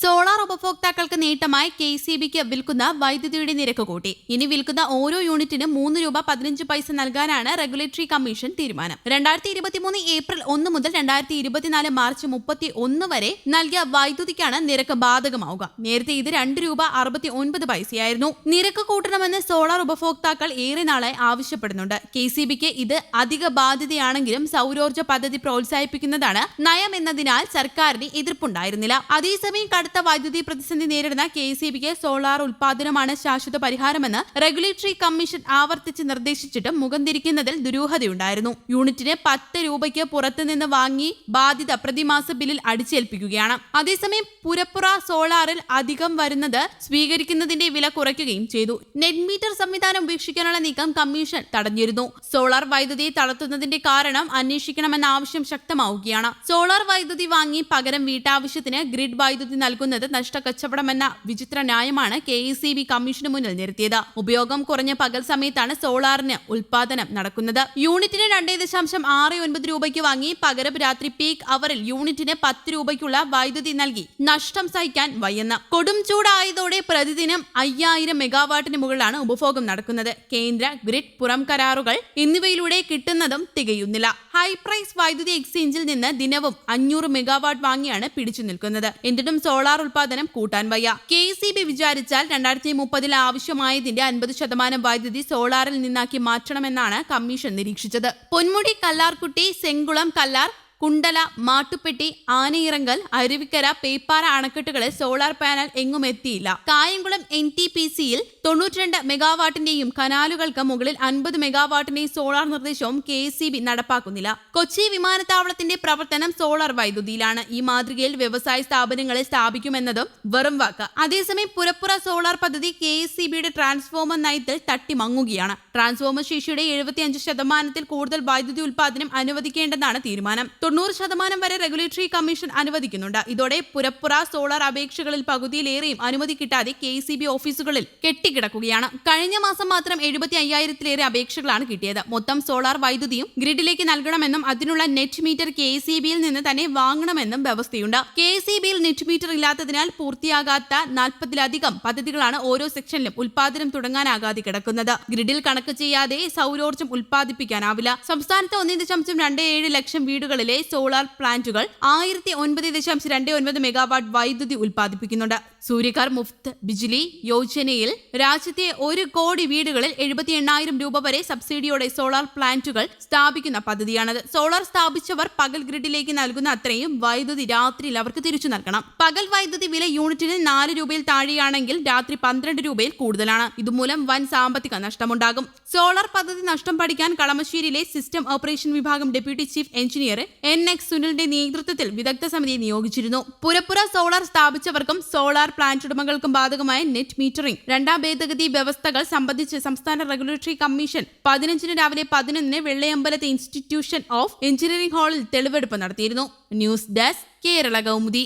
Solar ഉപഭോക്താക്കൾക്ക് നേട്ടമായി K C ബിക്ക് വിൽക്കുന്ന വൈദ്യുതിയുടെ നിരക്ക് കൂട്ടി. ഇനി വിൽക്കുന്ന ഓരോ യൂണിറ്റിനും മൂന്ന് രൂപ പതിനഞ്ച് പൈസ നൽകാനാണ് റെഗുലേറ്ററി കമ്മീഷൻ തീരുമാനം. രണ്ടായിരത്തി ഇരുപത്തിമൂന്ന് ഏപ്രിൽ ഒന്ന് മുതൽ രണ്ടായിരത്തി ഇരുപത്തിനാല് മാർച്ച് മുപ്പത്തി ഒന്ന് വരെ നൽകിയ വൈദ്യുതിക്കാണ് നിരക്ക് ബാധകമാവുക. നേരത്തെ ഇത് രണ്ട് രൂപ അറുപത്തി ഒൻപത് പൈസയായിരുന്നു. നിരക്ക് കൂട്ടണമെന്ന് സോളാർ ഉപഭോക്താക്കൾ ഏറെ നാളായി ആവശ്യപ്പെടുന്നുണ്ട്. കെ സി ബിക്ക് ഇത് അധിക ബാധ്യതയാണെങ്കിലും സൗരോർജ പദ്ധതി പ്രോത്സാഹിപ്പിക്കുന്നതാണ് നയം എന്നതിനാൽ സർക്കാരിന് എതിർപ്പുണ്ടായിരുന്നില്ല. അതേസമയം കടുത്ത വൈദ്യുതി പ്രതിസന്ധി നേരിടുന്ന കെ സി ബിക്ക് സോളാർ ഉൽപാദനമാണ് ശാശ്വത പരിഹാരമെന്ന് റെഗുലേറ്ററി കമ്മീഷൻ ആവർത്തിച്ച് നിർദ്ദേശിച്ചിട്ടും മുഖം തിരിക്കുന്നതിൽ ദുരൂഹതയുണ്ടായിരുന്നു. യൂണിറ്റിന് പത്ത് രൂപയ്ക്ക് പുറത്തുനിന്ന് വാങ്ങി ബാധ്യത പ്രതിമാസ ബില്ലിൽ അടിച്ചേൽപ്പിക്കുകയാണ്. അതേസമയം പുരപ്പുറ സോളാറിൽ അധികം വരുന്നത് സ്വീകരിക്കുന്നതിന്റെ വില കുറയ്ക്കുകയും ചെയ്തു. നെറ്റ് മീറ്റർ സംവിധാനം ഉപേക്ഷിക്കാനുള്ള നീക്കം കമ്മീഷൻ തടഞ്ഞിരുന്നു. സോളാർ വൈദ്യുതി തളർത്തുന്നതിന്റെ കാരണം അന്വേഷിക്കണമെന്ന ആവശ്യം ശക്തമാവുകയാണ്. സോളാർ വൈദ്യുതി വാങ്ങി പകരം വീട്ടാവശ്യത്തിന് ഗ്രിഡ് വൈദ്യുതി നൽകുന്നത് നഷ്ടക്കച്ചവടമെന്ന വിചിത്ര ന്യായമാണ് കെ ഇ സി ബി കമ്മീഷന് മുന്നിൽ നിർത്തിയത് ഉപയോഗം കുറഞ്ഞ പകൽ സമയത്താണ് സോളാറിന് ഉൽപാദനം നടക്കുന്നത്. യൂണിറ്റിന് രണ്ടേ ദശാംശം ആറ് ഒൻപത് രൂപയ്ക്ക് വാങ്ങി പകരം രാത്രി പീക്ക് അവറിൽ യൂണിറ്റിന് പത്ത് രൂപയ്ക്കുള്ള വൈദ്യുതി നൽകി. നഷ്ടം സഹിക്കാൻ വയ്യെന്ന്. കൊടും ചൂടായതോടെ പ്രതിദിനം അയ്യായിരം മെഗാവാട്ടിന് മുകളിലാണ് ഉപഭോഗം നടക്കുന്നത്. കേന്ദ്ര ഗ്രിഡ് പുറം കരാറുകൾ എന്നിവയിലൂടെ കിട്ടുന്നതും തികയുന്നില്ല. ഹൈ പ്രൈസ് വൈദ്യുതി എക്സ്ചേഞ്ചിൽ നിന്ന് ദിനവും അഞ്ഞൂറ് മെഗാവാട്ട് വാങ്ങിയാണ് പിടിച്ചു നിൽക്കുന്നത്. എന്നിട്ടും സോളാർ ഉൽപാദനം കൂട്ടാൻ വയ്യ. കെ സി ബി വിചാരിച്ചാൽ രണ്ടായിരത്തി മുപ്പതിൽ ആവശ്യമായതിന്റെ അൻപത് ശതമാനം വൈദ്യുതി സോളാറിൽ നിന്നാക്കി മാറ്റണമെന്നാണ് കമ്മീഷൻ നിരീക്ഷിച്ചത്. പൊന്മുടി കല്ലാർകുട്ടി സെങ്കുളം കല്ലാർ കുണ്ടല മാട്ടുപ്പെട്ടി ആനയിറങ്കൽ അരുവിക്കര പേപ്പാറ അണക്കെട്ടുകളിൽ സോളാർ പാനൽ എങ്ങും എത്തിയില്ല. കായംകുളം എൻ ടി പി സിയിൽ തൊണ്ണൂറ്റിരണ്ട് മെഗാവാട്ടിന്റെയും കനാലുകൾക്ക് മുകളിൽ അൻപത് മെഗാവാട്ടിന്റെയും സോളാർ നിർദ്ദേശവും കെ സി ബി നടപ്പാക്കുന്നില്ല. കൊച്ചി വിമാനത്താവളത്തിന്റെ പ്രവർത്തനം സോളാർ വൈദ്യുതിയിലാണ്. ഈ മാതൃകയിൽ വ്യവസായ സ്ഥാപനങ്ങളെ സ്ഥാപിക്കുമെന്നതും വെറും വാക്ക്. അതേസമയം പുരപ്പുറ സോളാർ പദ്ധതി കെ എസ് സി ബിയുടെ ട്രാൻസ്ഫോമർ നയത്തിൽ തട്ടിമങ്ങുകയാണ്. ട്രാൻസ്ഫോമർ ശേഷിയുടെ എഴുപത്തിയഞ്ച് ശതമാനത്തിൽ കൂടുതൽ വൈദ്യുതി ഉൽപ്പാദനം അനുവദിക്കേണ്ടതാണ് തീരുമാനം. തൊണ്ണൂറ് ശതമാനം വരെ റെഗുലേറ്ററി കമ്മീഷൻ അനുവദിക്കുന്നുണ്ട്. ഇതോടെ പുരപ്പുറ സോളാർ അപേക്ഷകളിൽ പകുതിയിലേറെയും അനുമതി കിട്ടാതെ കെ സി ബി ഓഫീസുകളിൽ കെട്ടിക്കിടക്കുകയാണ്. കഴിഞ്ഞ മാസം മാത്രം എഴുപത്തി അയ്യായിരത്തിലേറെ അപേക്ഷകളാണ് കിട്ടിയത്. മൊത്തം സോളാർ വൈദ്യുതിയും ഗ്രിഡിലേക്ക് നൽകണമെന്നും അതിനുള്ള നെറ്റ് മീറ്റർ കെ സി ബിയിൽ നിന്ന് തന്നെ വാങ്ങണമെന്നും വ്യവസ്ഥയുണ്ട്. കെ സി ബിയിൽ നെറ്റ് മീറ്റർ ഇല്ലാത്തതിനാൽ പൂർത്തിയാകാത്ത നാൽപ്പതിലധികം പദ്ധതികളാണ് ഓരോ സെക്ഷനിലും ഉൽപാദനം തുടങ്ങാനാകാതെ കിടക്കുന്നത്. ഗ്രിഡിൽ കണക്ക് ചെയ്യാതെ സൗരോർജം ഉൽപ്പാദിപ്പിക്കാനാവില്ല. സംസ്ഥാനത്ത് ഒന്നേ ദശാംശം രണ്ട് ഏഴ് ലക്ഷം വീടുകളിലെ സോളാർ പ്ലാന്റുകൾ ആയിരത്തി ഒൻപത് ദശാംശം രണ്ട് ഒൻപത് മെഗാവാട്ട് വൈദ്യുതി ഉൽപ്പാദിപ്പിക്കുന്നുണ്ട്. സൂര്യകാർ മുഫ്ത് ബിജ്ലി യോജനയിൽ രാജ്യത്തെ ഒരു കോടി വീടുകളിൽ എഴുപത്തി എണ്ണായിരം രൂപ വരെ സബ്സിഡിയോടെ സോളാർ പ്ലാന്റുകൾ സ്ഥാപിക്കുന്ന പദ്ധതിയാണത്. സോളാർ സ്ഥാപിച്ചവർ പകൽ ഗ്രിഡിലേക്ക് നൽകുന്ന അത്രയും വൈദ്യുതി രാത്രിയിൽ അവർക്ക് തിരിച്ചു നൽകണം. പകൽ വൈദ്യുതി വില യൂണിറ്റിന് നാല് രൂപയിൽ താഴെയാണെങ്കിൽ രാത്രി പന്ത്രണ്ട് രൂപയിൽ കൂടുതലാണ്. ഇതുമൂലം വൻ സാമ്പത്തിക നഷ്ടമുണ്ടാകും. സോളാർ പദ്ധതി നഷ്ടം പഠിക്കാൻ കളമശ്ശേരിയിലെ സിസ്റ്റം ഓപ്പറേഷൻ വിഭാഗം deputy chief engineer N X സുനിലിന്റെ നേതൃത്വത്തിൽ വിദഗ്ധ സമിതി നിയോഗിച്ചിരുന്നു. പുരപ്പുറ സോളാർ സ്ഥാപിച്ചവർക്കും സോളാർ പ്ലാന്റ് ഉടമകൾക്കും ബാധകമായ നെറ്റ് മീറ്ററിംഗ്. രണ്ടാം ഭേദഗതി വ്യവസ്ഥകൾ സംബന്ധിച്ച് സംസ്ഥാന റെഗുലേറ്ററി കമ്മീഷൻ പതിനഞ്ചിന് രാവിലെ പതിനൊന്നിന് വെള്ളയമ്പലത്തെ ഇൻസ്റ്റിറ്റ്യൂഷൻ ഓഫ് എഞ്ചിനീയറിംഗ് ഹാളിൽ തെളിവെടുപ്പ് നടത്തിയിരുന്നു. News desk Kerala Kaumudi.